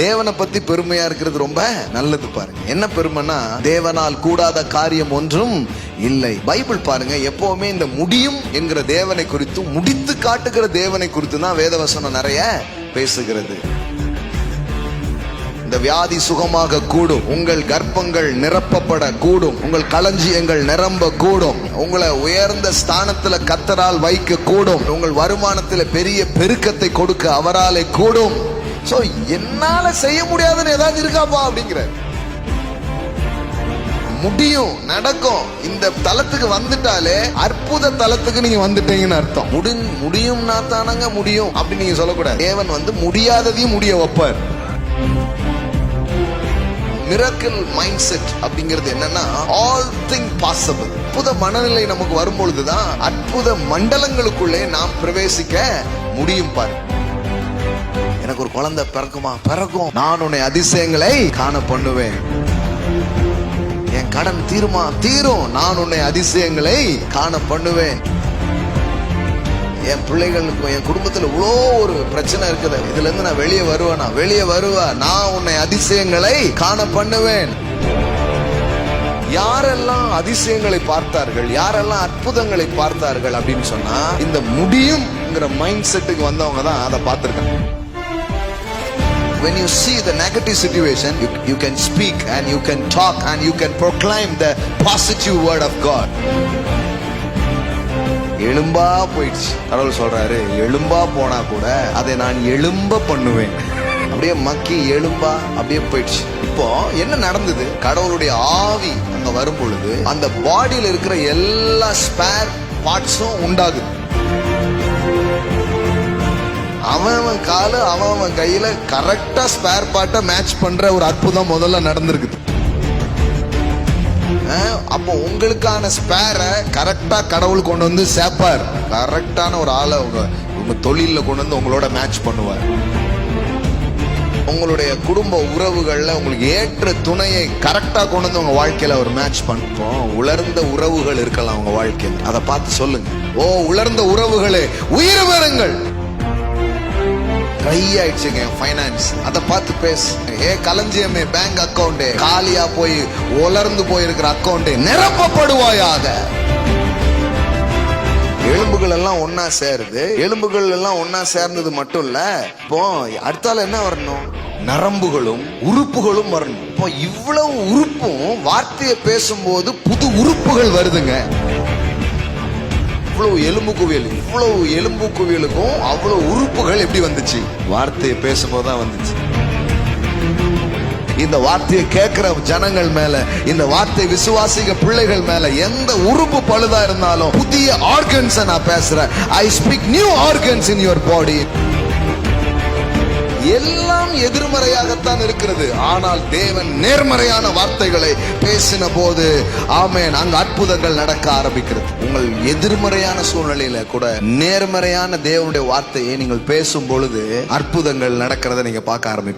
தேவனை பத்தி பெருமையா இருக்கிறது ரொம்ப நல்லது பாருங்க. என்ன பெருமைன்னா தேவனால் கூடாத காரியம் ஒன்றும் இல்லை. பைபிள் பாருங்க எப்பவுமே இந்த முடியும் என்கிற தேவனை குறித்து முடித்து காட்டுகிற தேவனை குறித்து தான் வேதவசனம் நிறைய பேசுகிறது. இந்த வியாதி சுகமாக கூடும் உங்கள் கர்ப்பங்கள் நிரப்பப்பட கூடும் உங்கள் களஞ்சியங்கள் நிரம்ப கூடும் உங்களை உயர்ந்த ஸ்தானத்துல கத்தரால் வைக்க கூடும் உங்கள் வருமானத்துல பெரிய பெருக்கத்தை கொடுக்க அவராலே கூடும். சோ என்னால செய்ய முடியாதுன்னு ஏதாவது இருக்காப்பா அப்படிங்கிற முடியும் நடக்கும். இந்த தலத்துக்கு வந்துட்டாலே அற்புத தலத்துக்கு நீங்க வந்துட்டீங்கன்னு அர்த்தம். முடி முடியும்னா தானங்க முடியும் அப்படின்னு நீங்க சொல்லக்கூடாது. தேவன் வந்து முடியாததையும் முடிய வைப்பார். மிரக்கல் மைண்ட் செட் அப்படிங்கிறது என்னன்னா ஆல் திங் பாசிபிள் அற்புத மனநிலை நமக்கு வரும்பொழுதுதான் அற்புத மண்டலங்களுக்குள்ளே நாம் பிரவேசிக்க முடியும் பாரு. எனக்கு ஒரு குழந்தை பிறக்குமா? பிறக்கும். நான் உன்னை அதிசயங்களை காண பண்ணுவேன். என் கடன் தீருமா? தீரும். நான் உன்னை அதிசயங்களை காண பண்ணுவேன். என் பிள்ளைகளுக்கும் என் குடும்பத்துல இவ்வளோ ஒரு பிரச்சனை இருக்குது. இதுல இருந்து நான் வெளியே வருவேனா? வெளியே வருவேன் நான் உன்னை அதிசயங்களை காண பண்ணுவேன். யாரெல்லாம் அதிசயங்களை பார்த்தார்கள்? யாரெல்லாம் அற்புதங்களை பார்த்தார்கள் அப்படின்னு சொன்னா இந்த முடியும்ங்கிற மைண்ட் செட்டுக்கு வந்தவங்க தான் அதை பார்த்துருக்காங்க. When you see the negative situation you, you can speak and you can talk and you can proclaim the positive word of god. எலும்பா போயிடுச்சு. கடவுள் சொல்றாரு எலும்பா போனா கூட அதை நான் எலும்ப பண்ணுவேன். அப்படியே மக்கி எலும்பா அப்படியே போயிடுச்சு. இப்போ என்ன நடந்தது? கடவுளுடைய ஆவி அங்க வரும் பொழுது அந்த பாடியில் இருக்கிற எல்லா ஸ்பேர் பார்ட்ஸும் உண்டாகுது. அவன் அவன் காலு அவன் அவன் கையில கரெக்டா ஸ்பேர் பார்ட்டை மேட்ச் பண்ற ஒரு அற்புதம் முதல்ல நடந்திருக்குது. அப்போ உங்களுக்கான ஸ்பேரை கரெக்டா கடவுள் கொண்டு வந்து சேர்ப்பார். கரெக்டான ஒரு ஆளை உங்க உங்க தொழில கொண்டு வந்து உங்களோட மேட்ச் பண்ணுவார். உங்களுடைய குடும்ப உறவுகள்ல உங்களுக்கு ஏற்ற துணையை கரெக்டா கொண்டு வந்து உங்க வாழ்க்கையில ஒரு மேட்ச் பண்ணுவோம் உலர்ந்த உறவுகள் இருக்கலாம் உங்க வாழ்க்கையில். அதை பார்த்து சொல்லுங்க. ஓ உலர்ந்த உறவுகளே உயிர் வருங்கள் ட்ரை ஆயிடுச்சுங்க ஃபைனான்ஸ் அதை பார்த்து பேசு. ஏ களஞ்சியமே பேங்க் அக்கவுண்ட் காலியா போய் உலர்ந்து போயிருக்கிற அக்கௌண்ட்டு நிரப்பப்படுவாயாக. எலும்புகள் எல்லாம் ஒன்னா சேருது. எலும்புகள் எல்லாம் ஒன்னா சேர்ந்தது மட்டும் இல்ல இப்போ அடுத்தால என்ன வரணும்? நரம்புகளும் உறுப்புகளும் வரணும். இப்போ இவ்வளவு உறுப்பும் வார்த்தையை பேசும்போது புது உறுப்புகள் வருதுங்க. இவ்வளவு எலும்பு குவியல் இவ்வளவு எலும்பு குவியலுக்கும் அவ்வளவு உறுப்புகள் எப்படி வந்துச்சு? வார்த்தையை பேசும்போது தான் வந்துச்சு. இந்த வார்த்தையை கேட்கிற ஜனங்கள் மேல இந்த வார்த்தை விசுவாசிக பிள்ளைகள் மேல எந்த உறுப்பு பழுதா இருந்தாலும் புதிய ஆர்கன்ஸ் நான் பேசுறேன். I speak new organs in your body எல்லாம் எதிர்மறையாகத்தான் இருக்கிறது. ஆனால் தேவன் நேர்மறையான வார்த்தைகளை பேசின போது ஆமேன் அங்கு அற்புதங்கள் நடக்க ஆரம்பிக்கிறது. உங்கள் எதிர்மறையான சூழ்நிலையில கூட நேர்மறையான தேவனுடைய வார்த்தையை நீங்கள் பேசும் பொழுது அற்புதங்கள் நடக்கிறத நீங்க பார்க்க ஆரம்பிப்பீங்க.